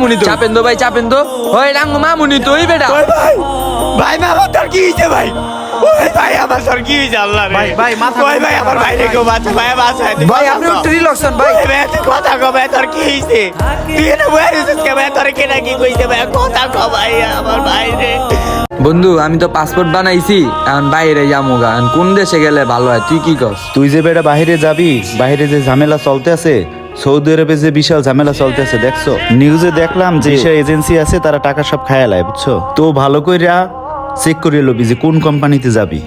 মুনি তো চাপেন তো ভাই চাপেন ওই রাঙ্গ মামুনি বেটা। ভাই ভাই মামা তোর কি হয়েছে ভাই? ওই ভাই আমার তোর কি হয়েছে? আল্লাহ রে। ভাই, ভাই, মাথা ওই ভাই আমার ভাই বাঁচা ভাই বাঁচা ভাই আপনি একটু রিল্যাক্স হন ভাই। ভাই ভাই তুই কথা কো ভাই তোর কি হয়েছে? তুই কে ভাই? তোর কি কইছে ভাই? কথা কো ভাই আমার ভাই রে বন্ধু আমি তো পাসপোর্ট বানাইছি এখন বাইরে যাব গা। কোন দেশে গেলে ভালো হয়? তুই কি কস? তুই যে বেটা বাহিরে যাবি বাহিরে যে ঝামেলা চলতে আছে সৌদি আরবে যে বিশাল ঝামেলা চলতেছে দেখছ? নিউজে দেখলাম যে সব এজেন্সি আছে তারা টাকা সব খায়ালায় বুঝছ? তো ভালো কইরা চেক করে লবি যে কোন কোম্পানিতে যাবি।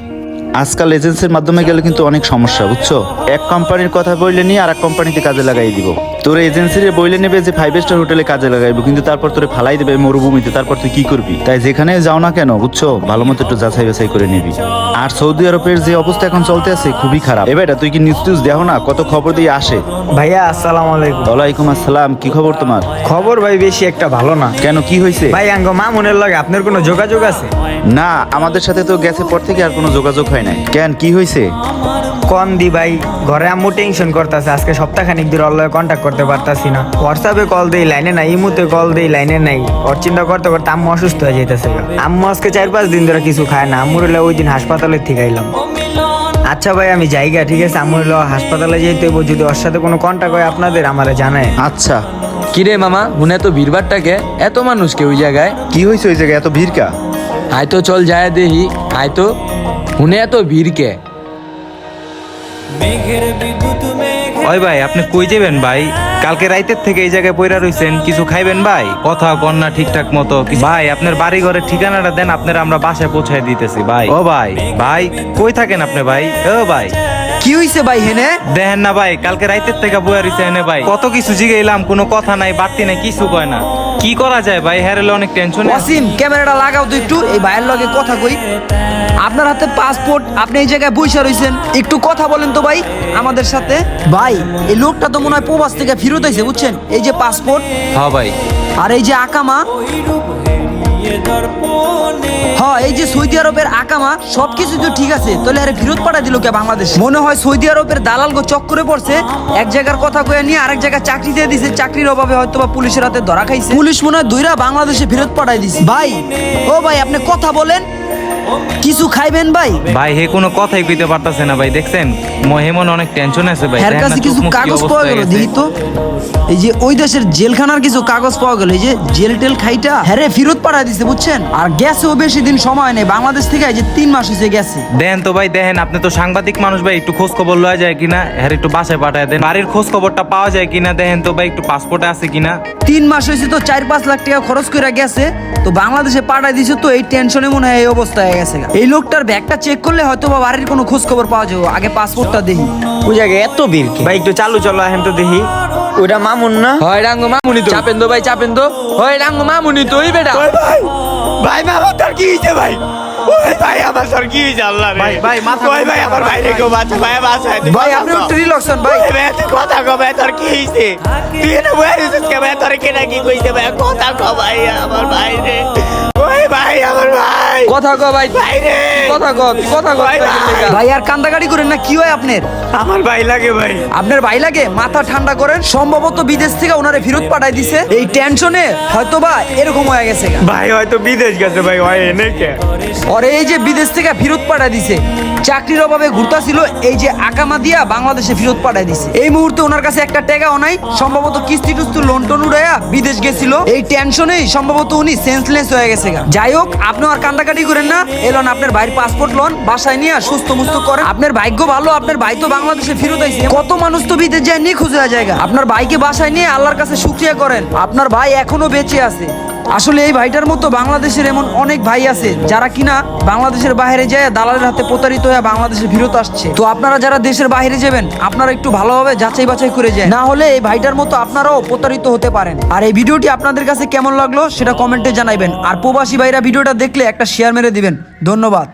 আজকাল এজেন্সির মাধ্যমে গেলে কিন্তু অনেক সমস্যা বুঝছ? এক কোম্পানির কথা বললে নিয়ে আর এক কোম্পানিতে কাজে লাগাই দিব। তোর এজেন্সির বইলে নেবে যে ফাইভ স্টার হোটেলে কাজে লাগাইবো কিন্তু তারপর তোরে ফালাই দেবে মরুভূমিতে তারপর তুই কি করবি? তাই যেখানে যাও না কেন বুঝছ? ভালো মতো একটু যাচাই বাছাই করে নিবি। আর সৌদি আরবের যে অবস্থা এখন চলতে আছে খুবই খারাপ। এবার তুই কি নিউজ টিউজ দেখো না? কত খবর দিয়ে আসে? ভাইয়া আসসালামু আলাইকুম। ওয়ালাইকুম আসসালাম। কি খবর তোমার? খবর ভাই বেশি একটা ভালো না। কেন কি হয়েছে? ভাই আঙ্গ মামুনের লগে আপনার কোনো যোগাযোগ আছে? না আমাদের সাথে তো গেছে পর থেকে আর কোনো যোগাযোগ হয় নাই। কেন কি হয়েছে? কম দি ভাই ঘরে আম্মু টেনশন করতেছে। আজকে সপ্তাহখানিক ধরে ওর লগে কন্ট্যাক্ট করতে পারতাছি না। হোয়াটসঅ্যাপে কল দেই লাইনে নাই ইমুতে কল দেই লাইনে নাই। ওর চিন্তা করতে করতে আম্মু অসুস্থ হয়ে যাইতেছে আম্মু আজকে চার পাঁচ দিন ধরে কিছু খায় না। আম্মুর ওই দিন হাসপাতালে থেকে আইলাম। আচ্ছা ভাই আমি জায়গা ঠিক আছে? আম্মুর হলে হাসপাতালে যেতে হইব যদি ওর সাথে কোনো কন্ট্যাক্ট হয় আপনাদের আমারে জানায়। আচ্ছা। কিরে মামা হুনে তো ভিড়ভাড়টাকে এত মানুষকে ওই জায়গায়? কি হয়েছে ওই জায়গায়? এত ভিড় কা আয় তো চল যায় দেখি। আয় তো হুনে এত ভিড় কে ওই ভাই আপনি কই যাবেন ভাই? কালকে রাইতের থেকে এই জায়গায় পয়রা রইছেন কিছু খাইবেন ভাই? কথা কন্যা ঠিকঠাক মতো ভাই আপনার বাড়ি ঘরের ঠিকানাটা দেন আপনার আমরা বাসায় পৌঁছায় দিতেছি ভাই। ও ভাই। ভাই কই থাকেন আপনি ভাই? ও ভাই। কি হইছে ভাই হেনে? দেখেন না ভাই কালকে রাইতের থেকে বইয়া রইছে হেনে ভাই। কত কিছু জিগাইলাম কোনো কথা নাই বাড়তি নাই কিছু কয় না। কি করা যায় ভাই হ্যারেলে অনেক টেনশন ওয়াসিম ক্যামেরাটা লাগাও তো একটু এই ভাইয়ের লগে কথা কই। আপনার হাতে পাসপোর্ট আপনি এই জায়গায় বসে রইছেন। একটু কথা বলেন তো ভাই আমাদের সাথে। ভাই এই লোকটা তো মনে হয় প্রবাস থেকে ফেরত হয়েছে বুঝছেন? এই যে পাসপোর্ট হ্যাঁ ভাই। আর এই যে আকামা। যে সৌদি আরবের আকামা সবকিছু তো ঠিক আছে তাহলে আরে ফিরত পাঠা দিল কে বাংলাদেশ? মনে হয় সৌদি আরবের দালাল গো চক্করে পড়ছে এক জায়গার কথা কয়ে নিয়ে আরেক জায়গায় চাকরি দিয়ে দিছে চাকরির অভাবে হয়তো বা পুলিশের হাতে ধরা খাইছে। পুলিশ মনে হয় দুইরা বাংলাদেশে ফেরত পাঠাই দিছে। ভাই ও ভাই আপনি কথা বলেন। কিছু খাইবেন ভাই? ভাই হে কোনো কথাই কইতে পারতাছে না ভাই দেখছেন? মহেমন অনেক টেনশন আছে ভাই এর কাছে কিছু কাগজ পাওয়া গেল। দেখি তো। এই যে ওই দেশের জেলখানার কিছু কাগজ পাওয়া গেল এই যে জেল টেল খাইটা হ্যাঁ ফেরত পাঠায় দিছে বুঝছেন? আর গেছেও বেশি দিন সময় নেই বাংলাদেশ থেকে এই যে তিন মাস হয়েছে গেছে। দেন তো ভাই দেখেন আপনি তো সাংবাদিক মানুষ ভাই একটু খোঁজ খবর লওয়া যায় কিনা? হ্যাঁ একটু বাসায় পাঠায় দেন। বাড়ির খোঁজ খবরটা পাওয়া যায় কিনা দেখেন তো ভাই একটু পাসপোর্টে আছে কিনা? তিন মাস হয়েছে তো চার পাঁচ লাখ টাকা খরচ করে গেছে তো বাংলাদেশে পাঠায় দিছে তো এই টেনশনে মনে হয় এই অবস্থা হয়ে গেছে। এই লোকটার ব্যাগটা চেক করলে হয়তো বা বাড়ির কোনো খোঁজ খবর পাওয়া যাবে। আগে পাসপোর্টটা দেখি। ওই জায়গায় এত ভিড় ভাই একটু চালু চলো এখন তো দেখি। ওইটা মামুন না? হয় রাঙ্গ মামুনি তো। চাপেন তো ভাই চাপেন তো হয় রাঙ্গ মামুনি তো ওই বেটা। ভাই ভাই মামা তোর কি হয়েছে ভাই? ওই ভাই আমার কি আল্লাহ রে। ভাই, ভাই, মাথা- ওই ভাই আমার ভাই রে বাঁচা ভাই বাঁচা ভাই আপনি একটু রিল্যাক্স হন ভাই। ভাই তুই কথা কো ভাই তোর কি হয়েছে তুই কে ভাই তোর কেনা কি কইছে ভাই? কথা কো ভাই আমার ভাই রে ভাই আমার ভাই। কথা কো ভাই। ভাই রে। কথা কো তুই কথা কো। ভাই, ভাই। ভাই আর কান্দাকাটি করেন না কি হয় আপনার? আমার ভাই লাগে ভাই। আপনার ভাই লাগে? মাথা ঠান্ডা করেন সম্ভবত বিদেশ থেকে ওনারে ফেরত পাঠাই দিছে। এই টেনশনে হয়তো বা এরকম হয়ে গেছে ভাই হয়তো বিদেশ গেছে ভাই হয় এনে কে? ওরে এই যে বিদেশ থেকে ফেরত পাঠাই দিছে চাকরির অভাবে ঘুরতাছিল এই যে আকামা দিয়া বাংলাদেশে ফেরত পাঠাই দিছে। এই মুহূর্তে ওনার কাছে একটা টাকাও নাই সম্ভবত কিস্তি টুস্তি লোন টোন উড়াইয়া বিদেশ গেছিল। এই টেনশনেই সম্ভবত উনি সেন্সলেস হয়ে গেছে গা। যাই হোক আপনি আর কান্দাকাটি করেন না। এলন আপনার ভাইয়ের পাসপোর্ট লন বাসায় নিয়ে সুস্থ মুস্ত করেন আপনার ভাগ্য ভালো, আপনার ভাই তো বাংলাদেশে ফিরত আইছে। কত মানুষ তো বিদেশ যায়, নিয়ে খুঁজে জায়গা। আপনার ভাইকে বাসায় নিয়ে আল্লাহর কাছে শুক্রিয়া করেন। আপনার ভাই এখনও বেঁচে আছে। আসলে এই ভাইটার মতো বাংলাদেশের এমন অনেক ভাই আছে যারা কিনা বাংলাদেশের বাইরে যায় দালালের হাতে প্রতারিত হয়ে বাংলাদেশে ফিরত আসছে। তো আপনারা যারা দেশের বাইরে যাবেন, আপনারা একটু ভালোভাবে যাচাই বাছাই করে যায় না হলে এই ভাইটার মতো আপনারাও প্রতারিত হতে পারেন। আর এই ভিডিওটি আপনাদের কাছে কেমন লাগল সেটা কমেন্টে জানাইবেন। আর প্রবাসী ভাইরা ভিডিওটা দেখলে একটা শেয়ার মেরে দিবেন। ধন্যবাদ।